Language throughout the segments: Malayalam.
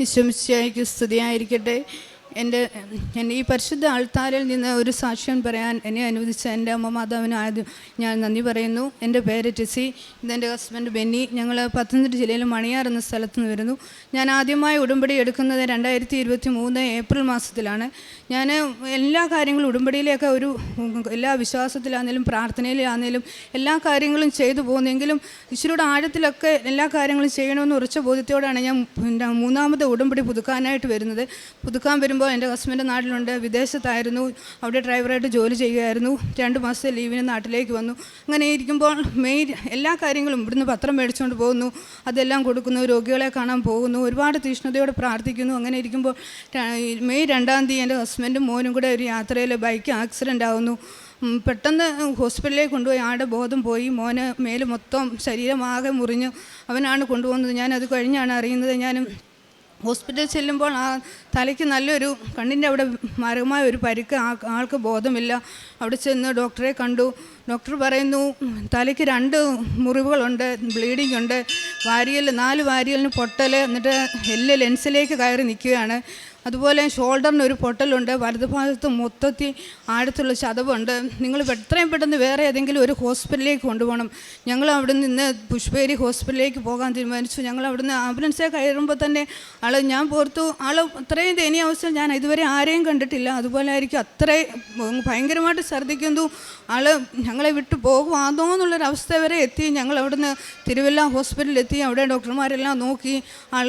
വിശ്വമിശയ്ക്ക് സ്തുതിയായിരിക്കട്ടെ. എന്റെ എന്റെ ഈ പരിശുദ്ധ ആൾത്താരിൽ നിന്ന് ഒരു സാക്ഷ്യം പറയാൻ എന്നെ അനുവദിച്ച എന്റെ അമ്മ മാതാവിന് ആദ്യം ഞാൻ നന്ദി പറയുന്നു. എന്റെ പേര് ടെസി ഇതെന്റെ ഹസ്ബൻഡ് ബെന്നി. ഞങ്ങൾ പത്തനംതിട്ട ജില്ലയിൽ മണിയാർ എന്ന സ്ഥലത്ത് നിന്ന് വരുന്നു. ഞാൻ ആദ്യമായി ഉടമ്പടി എടുക്കുന്നത് രണ്ടായിരത്തി ഇരുപത്തി മൂന്ന് ഏപ്രിൽ മാസത്തിലാണ്. ഞാൻ എല്ലാ കാര്യങ്ങളും ഉടമ്പടിയിലേക്ക് ഒരു എല്ലാ വിശ്വാസത്തിലാണെങ്കിലും പ്രാർത്ഥനയിലാണെങ്കിലും എല്ലാ കാര്യങ്ങളും ചെയ്തു പോകുന്നെങ്കിലും ഇച്ചിരിയുടെ ആഴത്തിലൊക്കെ എല്ലാ കാര്യങ്ങളും ചെയ്യണമെന്ന് ഉറച്ച ബോധ്യത്തോടാണ് ഞാൻ മൂന്നാമത് ഉടമ്പടി പുതുക്കാനായിട്ട് വരുന്നത്. പുതുക്കാൻ വരുമ്പോൾ എന്റെ ഹസ്ബൻഡ് നാട്ടിലുണ്ട് വിദേശത്തായിരുന്നു അവിടെ ഡ്രൈവറായിട്ട് ജോലി ചെയ്യുകയായിരുന്നു രണ്ട് മാസത്തെ ലീവിന് നാട്ടിലേക്ക് വന്നു. അങ്ങനെ ഇരിക്കുമ്പോൾ മെയിൻ എല്ലാ കാര്യങ്ങളും ഇവിടുന്ന് പത്രം മേടിച്ചുകൊണ്ട് പോകുന്നു അതെല്ലാം കൊടുക്കുന്നു രോഗികളെ കാണാൻ പോകുന്നു ഒരുപാട് തീഷ്ണതയോടെ പ്രാർത്ഥിക്കുന്നു. അങ്ങനെ ഇരിക്കുമ്പോൾ മെയ് രണ്ടാം തീയതി എന്റെ ഹസ്ബൻഡും മോനും കൂടെ ഒരു യാത്രയിൽ ബൈക്ക് ആക്സിഡന്റ് ആവുന്നു. പെട്ടെന്ന് ഹോസ്പിറ്റലിലേക്ക് കൊണ്ടുപോയി ആടെ ബോധം പോയി. മോന് മേൽ മൊത്തം ശരീരമാകെ മുറിഞ്ഞു. അവനാണ് കൊണ്ടുപോകുന്നത്. ഞാനത് കഴിഞ്ഞാണ് അറിയുന്നത്. ഞാൻ ഹോസ്പിറ്റലിൽ ചെല്ലുമ്പോൾ ആ തലയ്ക്ക് നല്ലൊരു കണ്ണിന്റെ അവിടെ മാരകമായ ഒരു പരിക്ക് ആ ആൾക്ക് ബോധമില്ല. അവിടെ ചെന്ന് ഡോക്ടറെ കണ്ടു. ഡോക്ടർ പറയുന്നു തലയ്ക്ക് രണ്ട് മുറിവുകളുണ്ട് ബ്ലീഡിംഗ് ഉണ്ട്. വാരിയൽ നാല് വാരിയലിന് പൊട്ടൽ എന്നിട്ട് എല്ല് ലെൻസിലേക്ക് കയറി നിൽക്കുകയാണ്. അതുപോലെ ഷോൾഡറിന് ഒരു പൊട്ടലുണ്ട് വലതുഭാഗത്ത് മൊത്തത്തിൽ ആഴത്തുള്ള ചതവുണ്ട്. നിങ്ങൾ എത്രയും പെട്ടെന്ന് വേറെ ഏതെങ്കിലും ഒരു ഹോസ്പിറ്റലിലേക്ക് കൊണ്ടുപോകണം. ഞങ്ങൾ അവിടെ നിന്ന് പുഷ്പേരി ഹോസ്പിറ്റലിലേക്ക് പോകാൻ തീരുമാനിച്ചു. ഞങ്ങൾ അവിടെ നിന്ന് ആംബുലൻസേ കയറുമ്പോൾ തന്നെ ആൾ ഞാൻ പുറത്തു ആൾ അത്രയും ദയനീയ അവസ്ഥ ഞാൻ ഇതുവരെ ആരെയും കണ്ടിട്ടില്ല. അതുപോലെ ആയിരിക്കും അത്രയും ഭയങ്കരമായിട്ട് ഛർദ്ദിക്കുന്നു. ആൾ ഞങ്ങളെ വിട്ടു പോകുവാണോ എന്നുള്ളൊരവസ്ഥ വരെ എത്തി. ഞങ്ങൾ അവിടുന്ന് തിരുവല്ല ഹോസ്പിറ്റലിൽ എത്തി അവിടെ ഡോക്ടർമാരെല്ലാം നോക്കി. ആൾ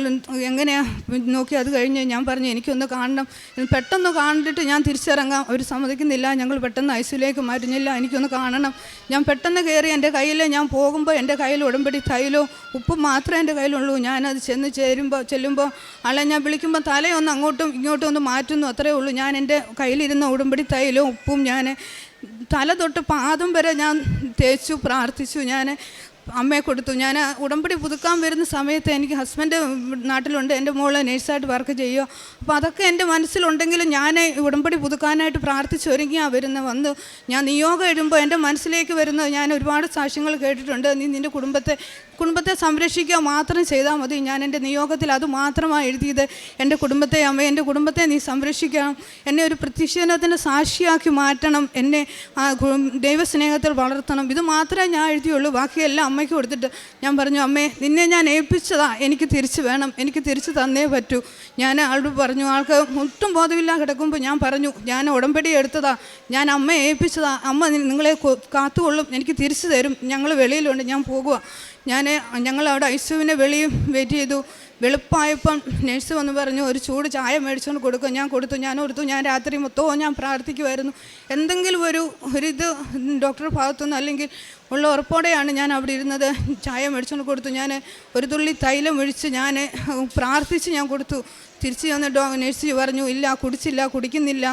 എങ്ങനെയാണ് നോക്കി? അത് കഴിഞ്ഞ് ഞാൻ പറഞ്ഞു എനിക്കൊന്ന് കാണണം. പെട്ടെന്ന് കണ്ടിട്ട് ഞാൻ തിരിച്ചിറങ്ങാം. അവർ സമ്മതിക്കുന്നില്ല. ഞങ്ങൾ പെട്ടെന്ന് ഐസിയിലേക്ക് മരുന്നില്ല എനിക്കൊന്ന് കാണണം. ഞാൻ പെട്ടെന്ന് കയറി എന്റെ കയ്യിൽ ഞാൻ പോകുമ്പോൾ എന്റെ കയ്യിൽ ഉടമ്പടി തൈലോ ഉപ്പും മാത്രമേ എന്റെ കയ്യിലുള്ളൂ. ഞാനത് ചെന്ന് ചേരുമ്പോൾ ചെല്ലുമ്പോൾ ആളെ ഞാൻ വിളിക്കുമ്പോൾ തലയൊന്ന് അങ്ങോട്ടും ഇങ്ങോട്ടും ഒന്ന് മാറ്റുന്നു. അത്രേ ഉള്ളൂ. ഞാൻ എന്റെ കയ്യിലിരുന്ന ഉടമ്പടി തൈലോ ഉപ്പും ഞാൻ തല തൊട്ട് പാദം വരെ ഞാൻ തേച്ചു പ്രാർത്ഥിച്ചു. ഞാൻ അമ്മയെ കൊടുത്തു. ഞാൻ ഉടമ്പടി പുതുക്കാൻ വരുന്ന സമയത്ത് എനിക്ക് ഹസ്ബൻഡ് നാട്ടിലുണ്ട്. എന്റെ മോൾ നേഴ്സായിട്ട് വർക്ക് ചെയ്യുക. അപ്പോൾ അതൊക്കെ എന്റെ മനസ്സിലുണ്ടെങ്കിലും ഞാൻ ഉടമ്പടി പുതുക്കാനായിട്ട് ആ വരുന്നത്. വന്ന് ഞാൻ നിയോഗം എഴുതുമ്പോൾ എന്റെ മനസ്സിലേക്ക് വരുന്നത് ഞാൻ ഒരുപാട് സാക്ഷ്യങ്ങൾ കേട്ടിട്ടുണ്ട്. നീ നിന്റെ കുടുംബത്തെ കുടുംബത്തെ സംരക്ഷിക്കുക മാത്രം ചെയ്താൽ മതി. ഞാൻ എന്റെ നിയോഗത്തിൽ അത് മാത്രമാണ് എഴുതിയത് എന്റെ കുടുംബത്തെ അമ്മ എന്റെ കുടുംബത്തെ നീ സംരക്ഷിക്കണം. എന്നെ ഒരു പ്രതിഷേധത്തിന്റെ സാക്ഷിയാക്കി മാറ്റണം. എന്നെ ദൈവസ്നേഹത്തിൽ വളർത്തണം. ഇത് മാത്രമേ ഞാൻ എഴുതിയുള്ളൂ. ബാക്കിയെല്ലാം അമ്മയ്ക്ക് കൊടുത്തിട്ട് ഞാൻ പറഞ്ഞു അമ്മേ നിന്നെ ഞാൻ ഏൽപ്പിച്ചതാ. എനിക്ക് തിരിച്ചു വേണം. എനിക്ക് തിരിച്ചു തന്നേ പറ്റൂ. ഞാൻ ആളോട് പറഞ്ഞു ആൾക്ക് ഒട്ടും ബോധമില്ല കിടക്കുമ്പോൾ ഞാൻ പറഞ്ഞു ഞാൻ ഉടമ്പടി എടുത്തതാ. ഞാൻ അമ്മയെ ഏൽപ്പിച്ചതാ. അമ്മ നിങ്ങളെ കാത്തുകൊള്ളും. എനിക്ക് തിരിച്ചു തരും. ഞങ്ങൾ വെളിയിലുണ്ട്. ഞാൻ പോകുക ഞാൻ ഞങ്ങൾ അവിടെ ഐസുവിനെ വെളിയും വെയിറ്റ് ചെയ്തു. വെളുപ്പായപ്പം നഴ്സ് വന്ന് പറഞ്ഞു ഒരു ചൂട് ചായ മേടിച്ചുകൊണ്ട് കൊടുക്കും. ഞാൻ കൊടുത്തു ഞാൻ കൊടുത്തു ഞാൻ രാത്രി മൊത്തവും ഞാൻ പ്രാർത്ഥിക്കുമായിരുന്നു എന്തെങ്കിലും ഒരു ഒരിത് ഡോക്ടറുടെ ഭാഗത്തുനിന്ന് അല്ലെങ്കിൽ ഉള്ള ഉറപ്പോടെയാണ് ഞാൻ അവിടെ ഇരുന്നത്. ചായ മേടിച്ചുകൊണ്ട് കൊടുത്തു. ഞാൻ ഒരു തുള്ളി തൈലം ഒഴിച്ച് ഞാൻ പ്രാർത്ഥിച്ച് ഞാൻ കൊടുത്തു. തിരിച്ച് വന്ന് ഡോ നഴ്സ് പറഞ്ഞു ഇല്ല കുടിച്ചില്ല കുടിക്കുന്നില്ല.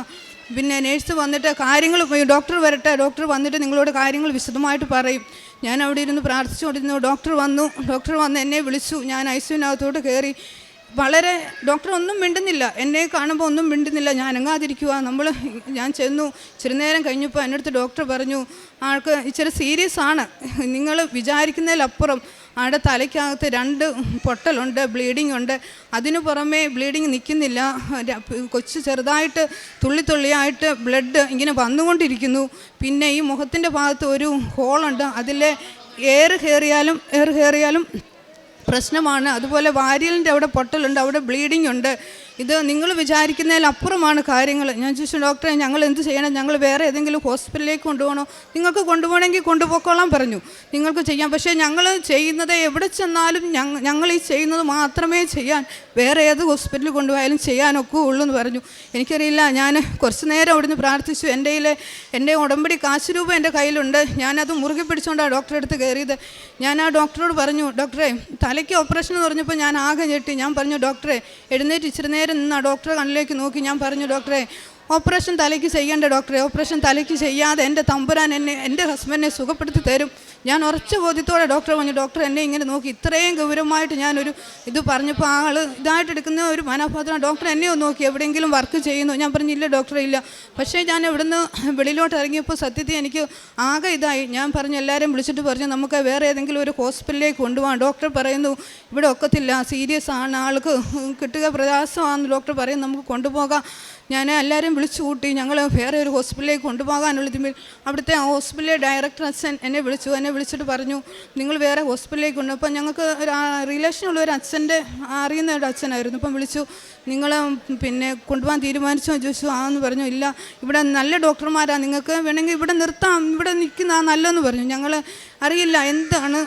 പിന്നെ നേഴ്സ് വന്നിട്ട് കാര്യങ്ങൾ ഡോക്ടർ വരട്ടെ ഡോക്ടർ വന്നിട്ട് നിങ്ങളോട് കാര്യങ്ങൾ വിശദമായിട്ട് പറയും. ഞാൻ അവിടെ ഇരുന്ന് പ്രാർത്ഥിച്ചുകൊണ്ടിരുന്നു ഡോക്ടർ വന്നു ഡോക്ടർ വന്ന് എന്നെ വിളിച്ചു ഞാൻ ഐ ഐസിയുനകത്തോട്ട് കയറി. വളരെ ഡോക്ടർ ഒന്നും മിണ്ടുന്നില്ല എന്നെ കാണുമ്പോൾ ഒന്നും മിണ്ടുന്നില്ല ഞാൻ അനങ്ങാതിരിക്കുക നമ്മൾ ഞാൻ ചെന്നു ഇച്ചിരി നേരം കഴിഞ്ഞപ്പോൾ എന്റെ ഡോക്ടർ പറഞ്ഞു ആൾക്ക് ഇച്ചിരി സീരിയസ് ആണ് നിങ്ങൾ വിചാരിക്കുന്നതിലപ്പുറം ആളുടെ തലയ്ക്കകത്ത് രണ്ട് പൊട്ടലുണ്ട് ബ്ലീഡിംഗ് ഉണ്ട്. അതിനു പുറമേ ബ്ലീഡിങ് നിൽക്കുന്നില്ല. കൊച്ചു ചെറുതായിട്ട് തുള്ളി തുള്ളിയായിട്ട് ബ്ലഡ് ഇങ്ങനെ വന്നുകൊണ്ടിരിക്കുന്നു. പിന്നെ ഈ മുഖത്തിന്റെ ഭാഗത്ത് ഒരു ഹോളുണ്ട് അതിൽ എയർ കയറിയാലും എയർ കയറിയാലും പ്രശ്നമാണ്. അതുപോലെ വാരിയലിന്റെ അവിടെ പൊട്ടലുണ്ട് അവിടെ ബ്ലീഡിംഗ് ഉണ്ട്. ഇത് നിങ്ങൾ വിചാരിക്കുന്നതിലപ്പുറമാണ് കാര്യങ്ങൾ. ഞാൻ ചോദിച്ചു ഡോക്ടറെ ഞങ്ങൾ എന്ത് ചെയ്യണം? ഞങ്ങൾ വേറെ ഏതെങ്കിലും ഹോസ്പിറ്റലിലേക്ക് കൊണ്ടുപോകണോ? നിങ്ങൾക്ക് കൊണ്ടുപോകണമെങ്കിൽ കൊണ്ടുപോയിക്കോളാൻ പറഞ്ഞു. നിങ്ങൾക്ക് ചെയ്യാം. പക്ഷേ ഞങ്ങൾ ചെയ്യുന്നത് എവിടെ ചെന്നാലും ഞങ്ങൾ ഈ ചെയ്യുന്നത് മാത്രമേ ചെയ്യാൻ വേറെ ഏത് ഹോസ്പിറ്റലിൽ കൊണ്ടുപോയാലും ചെയ്യാനൊക്കെ ഉള്ളൂ എന്ന് പറഞ്ഞു. എനിക്കറിയില്ല ഞാൻ കുറച്ച് നേരം അവിടുന്ന് പ്രാർത്ഥിച്ചു. എന്റെ എന്റെ ഉടമ്പടി കാശ് രൂപ എന്റെ കയ്യിലുണ്ട്. ഞാനത് മുറുകെ പിടിച്ചുകൊണ്ടാണ് ഡോക്ടറെ അടുത്ത് കയറിയത്. ഞാൻ ആ ഡോക്ടറോട് പറഞ്ഞു ഡോക്ടറെ തലയ്ക്ക് ഓപ്പറേഷൻ എന്ന് പറഞ്ഞപ്പോൾ ഞാൻ ആകെ ഞെട്ടി. ഞാൻ പറഞ്ഞു ഡോക്ടറെ എഴുന്നേറ്റ് ഇച്ചിരി നേരം നിന്ന് ആ ഡോക്ടറെ കണ്ണിലേക്ക് നോക്കി. ഞാൻ പറഞ്ഞു ഡോക്ടറെ ഓപ്പറേഷൻ തലയ്ക്ക് ചെയ്യേണ്ട ഡോക്ടറെ ഓപ്പറേഷൻ തലയ്ക്ക് ചെയ്യാതെ എന്റെ തമ്പുരാൻ എന്നെ എന്റെ ഹസ്ബൻഡിനെ സുഖപ്പെടുത്തി തരും. ഞാൻ ഉറച്ച ബോധ്യത്തോടെ ഡോക്ടറെ പറഞ്ഞു ഡോക്ടർ എന്നെ ഇങ്ങനെ നോക്കി. ഇത്രയും ഗൗരവമായിട്ട് ഞാനൊരു ഇത് പറഞ്ഞപ്പോൾ ആൾ ഇതായിട്ട് എടുക്കുന്ന ഒരു മനോഭാവത്തിന് ഡോക്ടർ എന്നെ ഒന്ന് നോക്കി. എവിടെയെങ്കിലും വർക്ക് ചെയ്യുന്നു. ഞാൻ പറഞ്ഞു ഇല്ല ഡോക്ടറെ ഇല്ല. പക്ഷേ ഞാൻ ഇവിടുന്ന് വെളിയിലോട്ട് ഇറങ്ങിയപ്പോൾ സത്യത്തിൽ എനിക്ക് ആകെ ഇതായി. ഞാൻ പറഞ്ഞു എല്ലാവരെയും വിളിച്ചിട്ട് പറഞ്ഞു നമുക്ക് വേറെ ഏതെങ്കിലും ഒരു ഹോസ്പിറ്റലിലേക്ക് കൊണ്ടുപോകാം. ഡോക്ടർ പറയുന്നു ഇവിടെ ഒക്കത്തില്ല. സീരിയസ് ആണ്. ആൾക്ക് കിട്ടുക പ്രയാസമാണെന്ന് ഡോക്ടർ പറയുന്നു നമുക്ക് കൊണ്ടുപോകാം. ഞാൻ എല്ലാവരും വിളിച്ചു കൂട്ടി ഞങ്ങൾ വേറെ ഒരു ഹോസ്പിറ്റലിലേക്ക് കൊണ്ടുപോകാനുള്ള ഇതിൽ അവിടുത്തെ ആ ഹോസ്പിറ്റലിലെ ഡയറക്ടർ അച്ഛൻ എന്നെ വിളിച്ചു എന്നെ വിളിച്ചിട്ട് പറഞ്ഞു നിങ്ങൾ വേറെ ഹോസ്പിറ്റലിലേക്ക് കൊണ്ടു അപ്പോൾ ഞങ്ങൾക്ക് ഒരു റിലേഷനുള്ള ഒരു അച്ഛന്റെ അറിയുന്ന ഒരു അച്ഛനായിരുന്നു. അപ്പം വിളിച്ചു നിങ്ങൾ പിന്നെ കൊണ്ടുപോകാൻ തീരുമാനിച്ചോ? ചോദിച്ചു ആ എന്ന് പറഞ്ഞു ഇല്ല ഇവിടെ നല്ല ഡോക്ടർമാരാണ് നിങ്ങൾക്ക് വേണമെങ്കിൽ ഇവിടെ നിർത്താം ഇവിടെ നിൽക്കുന്ന നല്ലതെന്ന് പറഞ്ഞു. ഞങ്ങൾ അറിയില്ല എന്താണ്?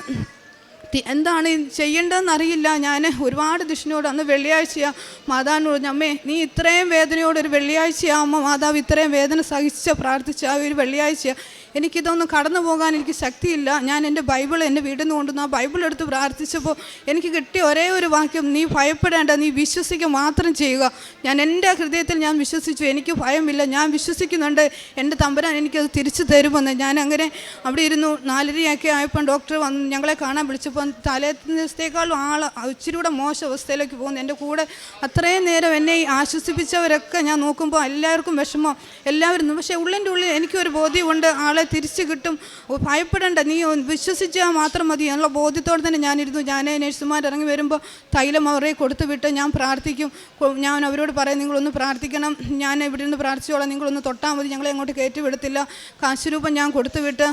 എന്താണ് ചെയ്യേണ്ടതെന്ന് അറിയില്ല ഞാൻ ഒരുപാട് ദിഷിനോട് അന്ന് വെള്ളിയാഴ്ചയാണ് മാതാവിനോട് അമ്മേ നീ ഇത്രയും വേദനയോട് ഒരു വെള്ളിയാഴ്ചയാകുമ്പോൾ മാതാവ് ഇത്രയും വേദന സഹിച്ച് പ്രാർത്ഥിച്ച ആ ഒരു വെള്ളിയാഴ്ച എനിക്കിതൊന്നും കടന്നു പോകാൻ എനിക്ക് ശക്തിയില്ല. ഞാൻ എന്റെ ബൈബിൾ എന്റെ വീട്ടിൽ നിന്ന് കൊണ്ടുവന്ന് ആ ബൈബിൾ എടുത്ത് പ്രാർത്ഥിച്ചപ്പോൾ എനിക്ക് കിട്ടിയ ഒരേ ഒരു വാക്യം നീ ഭയപ്പെടേണ്ട നീ വിശ്വസിക്കുക മാത്രം ചെയ്യുക. ഞാൻ എന്റെ ഹൃദയത്തിൽ ഞാൻ വിശ്വസിച്ചു എനിക്ക് ഭയമില്ല. ഞാൻ വിശ്വസിക്കുന്നുണ്ട്. എന്റെ തമ്പരാൻ എനിക്കത് തിരിച്ചു തരുമെന്ന്. ഞാൻ അങ്ങനെ അവിടെ ഇരുന്നു. നാലരയൊക്കെ ആയപ്പോൾ ഡോക്ടർ വന്ന് ഞങ്ങളെ കാണാൻ വിളിച്ചപ്പോൾ തലേദിവസത്തേക്കാളും ആൾ ഇച്ചിരി കൂടെ മോശം അവസ്ഥയിലേക്ക് പോകുന്നു. എന്റെ കൂടെ അത്രയും നേരം എന്നെ ആശ്വസിപ്പിച്ചവരൊക്കെ ഞാൻ നോക്കുമ്പോൾ എല്ലാവർക്കും വിഷമം. എല്ലാവരും പക്ഷേ ഉള്ളിന്റെ ഉള്ളിൽ എനിക്കൊരു ബോധ്യമുണ്ട്. ആളെ തിരിച്ചു കിട്ടും. ഭയപ്പെടേണ്ട. നീ വിശ്വസിച്ചാൽ മാത്രം മതി എന്നുള്ള ബോധ്യത്തോടെ തന്നെ ഞാനിരുന്നു. ഞാൻ നഴ്സുമാർ ഇറങ്ങി വരുമ്പോൾ തൈലം അവരെ കൊടുത്തു വിട്ട് ഞാൻ പ്രാർത്ഥിക്കും. ഞാൻ അവരോട് പറയും നിങ്ങളൊന്ന് പ്രാർത്ഥിക്കണം. ഞാൻ ഇവിടെ നിന്ന് പ്രാർത്ഥിച്ചോളാം. നിങ്ങളൊന്ന് തൊട്ടാൽ മതി. ഞങ്ങളെ അങ്ങോട്ട് കയറ്റി വിടത്തില്ല. കാശുരൂപം ഞാൻ കൊടുത്തു വിട്ട്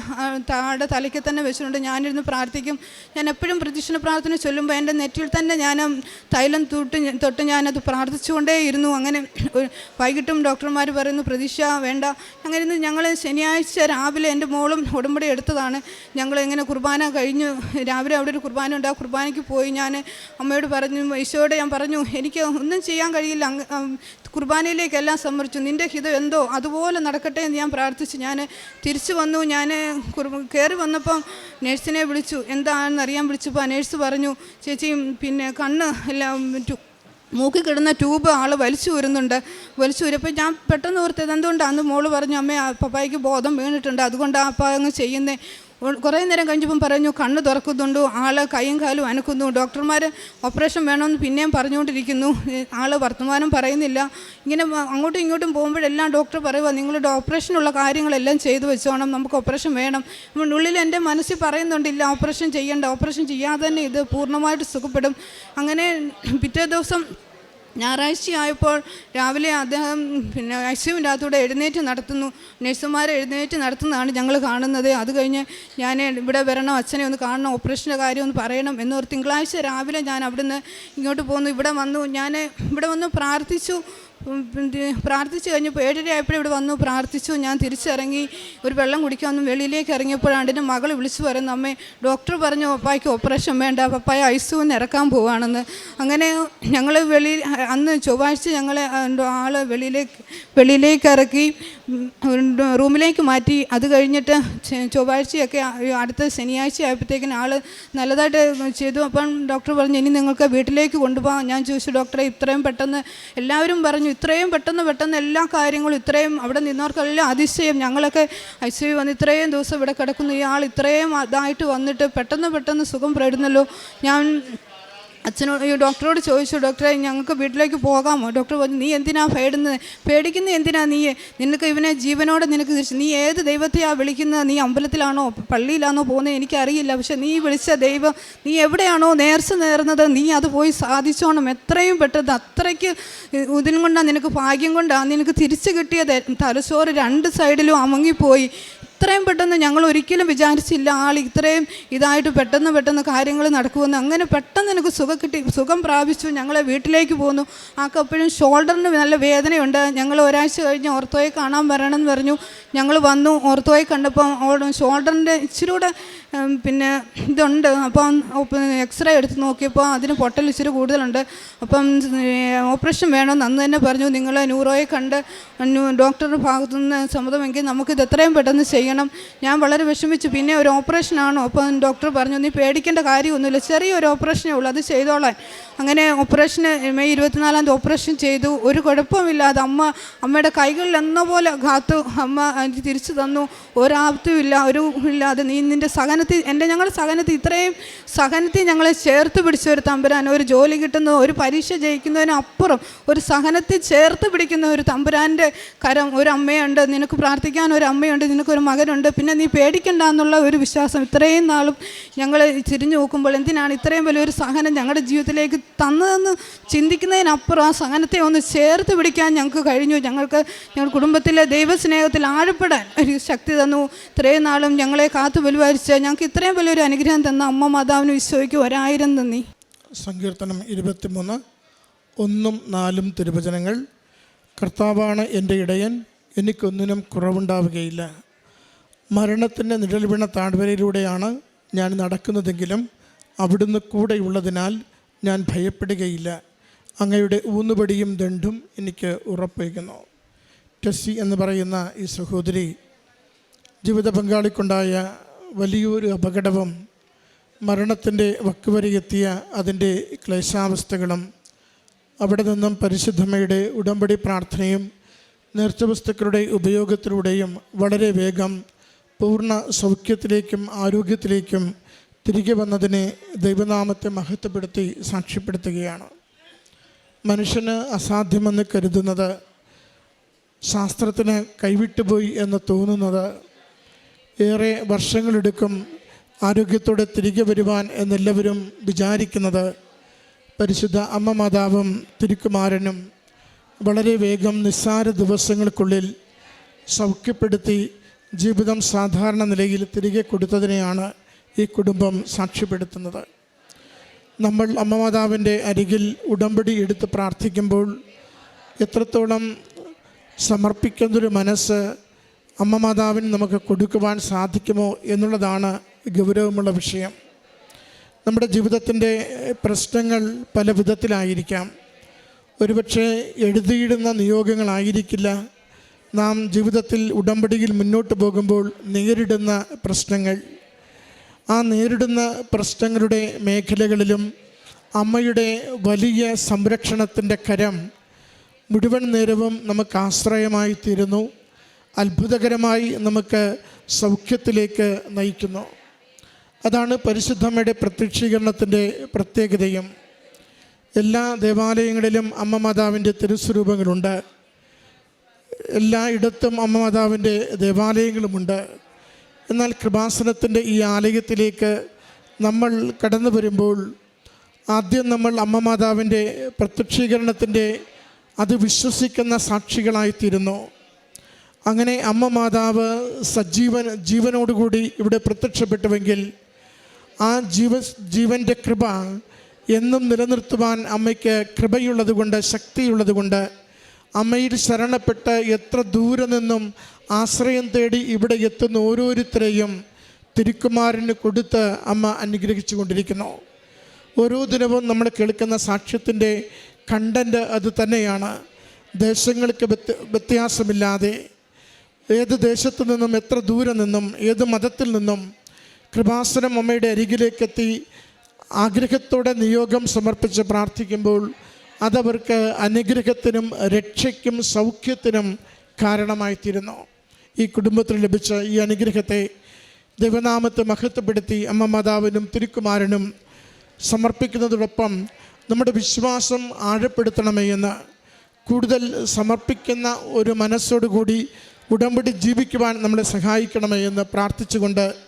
താടെ തലയ്ക്ക് തന്നെ വെച്ചിട്ടുണ്ട്. ഞാനിരുന്ന് പ്രാർത്ഥിക്കും. ഞാൻ എപ്പോഴും പ്രദക്ഷിണ പ്രാർത്ഥന ചൊല്ലുമ്പോൾ എന്റെ നെറ്റിൽ തന്നെ ഞാൻ തൈലം തൊട്ട് തൊട്ട് ഞാനത് പ്രാർത്ഥിച്ചുകൊണ്ടേയിരുന്നു അങ്ങനെ വൈകിട്ടും ഡോക്ടർമാർ പറയുന്നു പ്രതീക്ഷ വേണ്ട. അങ്ങനെ ഇന്ന് ഞങ്ങൾ ശനിയാഴ്ച രാവിലെ എന്റെ മോളും ഉടമ്പടി എടുത്തതാണ്. ഞങ്ങൾ ഇങ്ങനെ കുർബാന കഴിഞ്ഞു. രാവിലെ അവിടെ ഒരു കുർബാന ഉണ്ട് ആ കുർബാനയ്ക്ക് പോയി ഞാൻ അമ്മയോട് പറഞ്ഞു ഈശോയോട് ഞാൻ പറഞ്ഞു എനിക്ക് ഒന്നും ചെയ്യാൻ കഴിയില്ല. കുർബാനയിലേക്കെല്ലാം സമ്മർച്ചു നിന്റെ ഹിതം എന്തോ? അതുപോലെ നടക്കട്ടെ എന്ന് ഞാൻ പ്രാർത്ഥിച്ചു. ഞാൻ തിരിച്ചു വന്നു. ഞാൻ കയറി വന്നപ്പം നേഴ്സിനെ വിളിച്ചു. എന്താണെന്ന് അറിയാൻ വിളിച്ചപ്പോൾ നേഴ്സ് പറഞ്ഞു ചേച്ചി പിന്നെ കണ്ണ് എല്ലാം മൂക്കി കിടന്ന ട്യൂബ് ആൾ വലിച്ചു വരുന്നുണ്ട് വലിച്ചു വരുമ്പോൾ ഞാൻ പെട്ടെന്ന് ഓർത്തത് എന്തുകൊണ്ടാണ് മോൾ പറഞ്ഞു അമ്മ പപ്പായ്ക്ക് ബോധം വീണിട്ടുണ്ട്. അതുകൊണ്ടാണ് അപ്പം അങ്ങ് ചെയ്യുന്നേ. ഓൾ- കുറേ നേരം കഴിഞ്ഞപ്പം പറഞ്ഞു കണ്ണ് തുറക്കുന്നുണ്ട് ആൾ കൈയും കാലും അനക്കുന്നു ഡോക്ടർമാർ ഓപ്പറേഷൻ വേണമെന്ന് പിന്നെയും പറഞ്ഞുകൊണ്ടിരിക്കുന്നു. ആൾ വർത്തമാനം പറയുന്നില്ല. ഇങ്ങനെ അങ്ങോട്ടും ഇങ്ങോട്ടും പോകുമ്പോഴെല്ലാം ഡോക്ടർ പറയുക നിങ്ങളുടെ ഓപ്പറേഷനുള്ള കാര്യങ്ങളെല്ലാം ചെയ്തു വെച്ചോണം നമുക്ക് ഓപ്പറേഷൻ വേണം. ഉള്ളിൽ എന്റെ മനസ്സിൽ പറയുന്നുണ്ടില്ല ഓപ്പറേഷൻ ചെയ്യേണ്ട ഓപ്പറേഷൻ ചെയ്യാതെ തന്നെ ഇത് പൂർണമായിട്ട് സുഖപ്പെടും. അങ്ങനെ പിറ്റേ ദിവസം ഞായറാഴ്ച ആയപ്പോൾ രാവിലെ അദ്ദേഹം പിന്നെ ഐസിയുവിന്റെ അകത്തൂടെ എഴുന്നേറ്റ് നടത്തുന്നു. നഴ്സുമാരെ എഴുന്നേറ്റ് നടത്തുന്നതാണ് ഞങ്ങൾ കാണുന്നത്. അത് കഴിഞ്ഞ് ഞാൻ ഇവിടെ വരണം അച്ഛനെ ഒന്ന് കാണണം ഓപ്പറേഷന്റെ കാര്യം ഒന്ന് പറയണം എന്നൊരു തിങ്കളാഴ്ച രാവിലെ ഞാൻ അവിടുന്ന് ഇങ്ങോട്ട് പോന്നു. ഇവിടെ വന്നു ഞാൻ ഇവിടെ വന്ന് പ്രാർത്ഥിച്ചു. പ്രാർത്ഥിച്ചു കഴിഞ്ഞപ്പോൾ ഏഴര ആയപ്പോഴും ഇവിടെ വന്നു പ്രാർത്ഥിച്ചു ഞാൻ തിരിച്ചിറങ്ങി ഒരു വെള്ളം കുടിക്കാമെന്നും വെളിയിലേക്ക് ഇറങ്ങിയപ്പോഴാണ് എന്റെ മകൾ വിളിച്ചു പറയുന്നു അമ്മേ ഡോക്ടർ പറഞ്ഞു പപ്പായ്ക്ക് ഓപ്പറേഷൻ വേണ്ട പപ്പായ ഐസുവിന്ന് ഇറക്കാൻ പോവാണെന്ന്. അങ്ങനെ ഞങ്ങൾ വെളി അന്ന് ചൊവ്വാഴ്ച ഞങ്ങളെ ആൾ വെളിയിലേക്ക് വെളിയിലേക്ക് ഇറക്കി റൂമിലേക്ക് മാറ്റി. അത് കഴിഞ്ഞിട്ട് ചൊവ്വാഴ്ചയൊക്കെ അടുത്ത ശനിയാഴ്ച ആയപ്പോഴത്തേക്കിന് ആൾ നല്ലതായിട്ട് ചെയ്തു. അപ്പം ഡോക്ടർ പറഞ്ഞു ഇനി നിങ്ങൾക്ക് വീട്ടിലേക്ക് കൊണ്ടുപോകാം. ഞാൻ ചോദിച്ചു ഡോക്ടറെ ഇത്രയും പെട്ടെന്ന് എല്ലാവരും പറഞ്ഞു ഇത്രയും പെട്ടെന്ന് പെട്ടെന്ന് എല്ലാ കാര്യങ്ങളും ഇത്രയും അവിടെ നിന്നവർക്കെല്ലാം അതിശയം ഞങ്ങളൊക്കെ ഐ സി വന്ന് ഇത്രയും ദിവസം ഇവിടെ കിടക്കുന്നു. ഈ ആൾ ഇത്രയും ഇതായിട്ട് വന്നിട്ട് പെട്ടെന്ന് പെട്ടെന്ന് സുഖം പെടുന്നല്ലോ. ഞാൻ അച്ഛനോട് ഈ ഡോക്ടറോട് ചോദിച്ചു ഡോക്ടറെ ഞങ്ങൾക്ക് വീട്ടിലേക്ക് പോകാമോ? ഡോക്ടർ പറഞ്ഞു നീ എന്തിനാ പേടുന്നത്? പേടിക്കുന്നത് എന്തിനാ നീ? നിനക്ക് ഇവനെ ജീവനോടെ നിനക്ക് തിരിച്ചു നീ ഏത് ദൈവത്തെയാണ് വിളിക്കുന്നത്? നീ അമ്പലത്തിലാണോ പള്ളിയിലാണോ പോകുന്നത്? എനിക്കറിയില്ല. പക്ഷെ നീ വിളിച്ച ദൈവം നീ എവിടെയാണോ നേർച്ച നേർന്നത് നീ അത് പോയി സാധിച്ചോണം. എത്രയും പെട്ടെന്ന് അത്രയ്ക്ക് ഇതിനും കൊണ്ടാണ് നിനക്ക് ഭാഗ്യം കൊണ്ടാണ് നിനക്ക് തിരിച്ചു കിട്ടിയ തലച്ചോറ് രണ്ട് സൈഡിലും അമങ്ങിപ്പോയി. ഇത്രയും പെട്ടെന്ന് ഞങ്ങൾ ഒരിക്കലും വിചാരിച്ചില്ല ആൾ ഇത്രയും ഇതായിട്ട് പെട്ടെന്ന് പെട്ടെന്ന് കാര്യങ്ങൾ നടക്കുമെന്ന്. അങ്ങനെ പെട്ടെന്ന് എനിക്ക് സുഖം കിട്ടി സുഖം പ്രാപിച്ചു ഞങ്ങളെ വീട്ടിലേക്ക് പോന്നു. ആൾക്ക് അപ്പോഴും ഷോൾഡറിന് നല്ല വേദനയുണ്ട്. ഞങ്ങൾ ഒരാഴ്ച കഴിഞ്ഞ് ഓർത്തോയെ കാണാൻ വരണം എന്ന് പറഞ്ഞു. ഞങ്ങൾ വന്നു ഓർത്തോയെ കണ്ടപ്പോൾ ഷോൾഡറിന്റെ ഇച്ചിരി കൂടെ പിന്നെ ഇതുണ്ട്. അപ്പം എക്സ്റേ എടുത്ത് നോക്കിയപ്പോൾ അതിന് പൊട്ടൽ ഇച്ചിരി കൂടുതലുണ്ട്. അപ്പം ഓപ്പറേഷൻ വേണമെന്ന് അന്ന് തന്നെ പറഞ്ഞു. നിങ്ങൾ ന്യൂറോയെ കണ്ട് ഡോക്ടറുടെ ഭാഗത്തുനിന്ന് സമ്മതമെങ്കിൽ നമുക്കിത് എത്രയും പെട്ടെന്ന് ചെയ്യണം. ഞാൻ വളരെ വിഷമിച്ചു. പിന്നെ ഒരു ഓപ്പറേഷനാണോ അപ്പോൾ ഡോക്ടർ പറഞ്ഞു നീ പേടിക്കേണ്ട കാര്യമൊന്നുമില്ല. ചെറിയൊരു ഓപ്പറേഷനേ ഉള്ളൂ. അത് ചെയ്തോളാൻ. അങ്ങനെ ഓപ്പറേഷന് മെയ് ഇരുപത്തിനാലാം തീയതി ഓപ്പറേഷൻ ചെയ്തു. ഒരു കുഴപ്പമില്ലാതെ അമ്മ അമ്മയുടെ കൈകളിൽ എന്ന പോലെ കാത്തു അമ്മ എനിക്ക് തിരിച്ചു തന്നു. ഒരാപത്തും ഇല്ല ഒരു ഇല്ലാതെ നീ നിന്റെ സഹനത്തിൽ എന്റെ ഞങ്ങളുടെ സഹനത്തിൽ ഇത്രയും സഹനത്തിൽ ഞങ്ങളെ ചേർത്ത് പിടിച്ച ഒരു തമ്പുരാൻ ഒരു ജോലി കിട്ടുന്ന ഒരു പരീക്ഷ ജയിക്കുന്നതിനപ്പുറം ഒരു സഹനത്തിൽ ചേർത്ത് പിടിക്കുന്ന ഒരു തമ്പുരാന്റെ കരം ഒരു അമ്മയുണ്ട്. നിനക്ക് പ്രാർത്ഥിക്കാൻ ഒരു അമ്മയുണ്ട് നിനക്കൊരു മകനുണ്ട്. പിന്നെ നീ പേടിക്കണ്ട എന്നുള്ള ഒരു വിശ്വാസം ഇത്രയും നാളും ഞങ്ങൾ തിരിഞ്ഞു നോക്കുമ്പോൾ എന്തിനാണ് ഇത്രയും വലിയൊരു സഹനം ഞങ്ങളുടെ ജീവിതത്തിലേക്ക് തന്നതെന്ന് ചിന്തിക്കുന്നതിനപ്പുറം ആ സഹനത്തെ ഒന്ന് ചേർത്ത് പിടിക്കാൻ ഞങ്ങൾക്ക് കഴിഞ്ഞു. ഞങ്ങൾക്ക് ഞങ്ങൾ കുടുംബത്തിലെ ദൈവസ്നേഹത്തിൽ ആഴപ്പെടാൻ ഒരു ശക്തി തന്നു. ഇത്രയും നാളും ഞങ്ങളെ കാത്തു പരിപാലിച്ച് ഞങ്ങൾക്ക് ഇത്രയും വലിയൊരു അനുഗ്രഹം തന്ന അമ്മ മാതാവിന് വിശ്വയ്ക്ക് ഒരായിരം നന്ദി. സങ്കീർത്തനം ഇരുപത്തിമൂന്ന്. ഒന്നും നാലും തിരുവചനങ്ങൾ. കർത്താവാണ് എന്റെ ഇടയൻ എനിക്കൊന്നിനും കുറവുണ്ടാവുകയില്ല. മരണത്തിന്റെ നിഴൽ വീണ താഴ്വരയിലൂടെയാണ് ഞാൻ നടക്കുന്നതെങ്കിലും അവിടുന്ന് കൂടെയുള്ളതിനാൽ ഞാൻ ഭയപ്പെടുകയില്ല. അങ്ങയുടെ ഊന്നുപടിയും ദണ്ടും എനിക്ക് ഉറപ്പേക്കുന്നു ടെസ്സി എന്ന് പറയുന്ന ഈ സഹോദരി ജീവിത പങ്കാളിക്കുണ്ടായ വലിയൊരു അപകടവും മരണത്തിന്റെ വക്കുവരെയെത്തിയ അതിന്റെ ക്ലേശാവസ്ഥകളും അവിടെ നിന്നും പരിശുദ്ധമ്മയുടെ ഉടമ്പടി പ്രാർത്ഥനയും നേർച്ചവസ്തുക്കളുടെ ഉപയോഗത്തിലൂടെയും വളരെ വേഗം പൂർണ സൗഖ്യത്തിലേക്കും ആരോഗ്യത്തിലേക്കും തിരികെ വന്നതിനെ ദൈവനാമത്തെ മഹത്വപ്പെടുത്തി സാക്ഷ്യപ്പെടുത്തുകയാണ്. മനുഷ്യന് അസാധ്യമെന്ന് കരുതുന്നത് ശാസ്ത്രത്തിന് കൈവിട്ടുപോയി എന്ന് തോന്നുന്നത് ഏറെ വർഷങ്ങളെടുക്കും ആരോഗ്യത്തോടെ തിരികെ വരുവാൻ എന്നെല്ലാവരും വിചാരിക്കുന്നത്. പരിശുദ്ധ അമ്മ മാതാവും തിരുക്കുമാരനും വളരെ വേഗം നിസ്സാര ദിവസങ്ങൾക്കുള്ളിൽ സൗഖ്യപ്പെടുത്തി ജീവിതം സാധാരണ നിലയിൽ തിരികെ കൊടുത്തതിനെയാണ് ഈ കുടുംബം സാക്ഷ്യപ്പെടുത്തുന്നത്. നമ്മൾ അമ്മ മാതാവിന്റെ അരികിൽ ഉടമ്പടി എടുത്ത് പ്രാർത്ഥിക്കുമ്പോൾ എത്രത്തോളം സമർപ്പിക്കുന്നൊരു മനസ്സ് അമ്മ മാതാവിന് നമുക്ക് കൊടുക്കുവാൻ സാധിക്കുമോ എന്നുള്ളതാണ് ഗൗരവമുള്ള വിഷയം. നമ്മുടെ ജീവിതത്തിന്റെ പ്രശ്നങ്ങൾ പല വിധത്തിലായിരിക്കാം. ഒരുപക്ഷെ എഴുതിയിടുന്ന നിയോഗങ്ങളായിരിക്കില്ല. നാം ജീവിതത്തിൽ ഉടമ്പടിയിൽ മുന്നോട്ട് പോകുമ്പോൾ നേരിടുന്ന പ്രശ്നങ്ങൾ. ആ നേരിടുന്ന പ്രശ്നങ്ങളുടെ മേഖലകളിലും അമ്മയുടെ വലിയ സംരക്ഷണത്തിന്റെ കരം മുഴുവൻ നേരവും നമുക്ക് ആശ്രയമായി തീരുന്നു. അത്ഭുതകരമായി നമുക്ക് സൗഖ്യത്തിലേക്ക് നയിക്കുന്നു. അതാണ് പരിശുദ്ധമ്മയുടെ പ്രത്യക്ഷീകരണത്തിന്റെ പ്രത്യേകതയും. എല്ലാ ദേവാലയങ്ങളിലും അമ്മ മാതാവിന്റെ തിരുസ്വരൂപങ്ങളുണ്ട്. എല്ലായിടത്തും അമ്മ മാതാവിന്റെ ദേവാലയങ്ങളുമുണ്ട്. എന്നാൽ കൃപാസനത്തിന്റെ ഈ ആലയത്തിലേക്ക് നമ്മൾ കടന്നു വരുമ്പോൾ ആദ്യം നമ്മൾ അമ്മ മാതാവിന്റെ പ്രത്യക്ഷീകരണത്തിന്റെ അത് വിശ്വസിക്കുന്ന സാക്ഷികളായിത്തീരുന്നു. അങ്ങനെ അമ്മ മാതാവ് സജീവൻ ജീവനോടുകൂടി ഇവിടെ പ്രത്യക്ഷപ്പെട്ടുവെങ്കിൽ ആ ജീവ ജീവന്റെ കൃപ എന്നും നിലനിർത്തുവാൻ അമ്മയ്ക്ക് കൃപയുള്ളതുകൊണ്ട് ശക്തിയുള്ളതുകൊണ്ട് അമ്മയിൽ ശരണപ്പെട്ട് എത്ര ദൂരെ നിന്നും ആശ്രയം തേടി ഇവിടെ എത്തുന്ന ഓരോരുത്തരെയും തിരുക്കുമാരന് കൊടുത്ത് അമ്മ അനുഗ്രഹിച്ചു കൊണ്ടിരിക്കുന്നു. ഓരോ ദിനവും നമ്മൾ കേൾക്കുന്ന സാക്ഷ്യത്തിന്റെ കണ്ടന്റ് അത് തന്നെയാണ്. ദേശങ്ങൾക്ക് വ്യത്യ വ്യത്യാസമില്ലാതെ ഏത് ദേശത്തു നിന്നും എത്ര ദൂരെ നിന്നും ഏത് മതത്തിൽ നിന്നും കൃപാസനം അമ്മയുടെ അരികിലേക്കെത്തി ആഗ്രഹത്തോടെ നിയോഗം സമർപ്പിച്ച് പ്രാർത്ഥിക്കുമ്പോൾ അതവർക്ക് അനുഗ്രഹത്തിനും രക്ഷയ്ക്കും സൗഖ്യത്തിനും കാരണമായിത്തീരുന്നു. ഈ കുടുംബത്തിൽ ലഭിച്ച ഈ അനുഗ്രഹത്തെ ദൈവനാമത്തെ മഹത്വപ്പെടുത്തി അമ്മ മാതാവിനും തിരുക്കുമാരനും സമർപ്പിക്കുന്നതോടൊപ്പം നമ്മുടെ വിശ്വാസം ആഴപ്പെടുത്തണമേ എന്ന് കൂടുതൽ സമർപ്പിക്കുന്ന ഒരു മനസ്സോടുകൂടി ഉടമ്പടി ജീവിക്കുവാൻ നമ്മളെ സഹായിക്കണമേ എന്ന് പ്രാർത്ഥിച്ചുകൊണ്ട്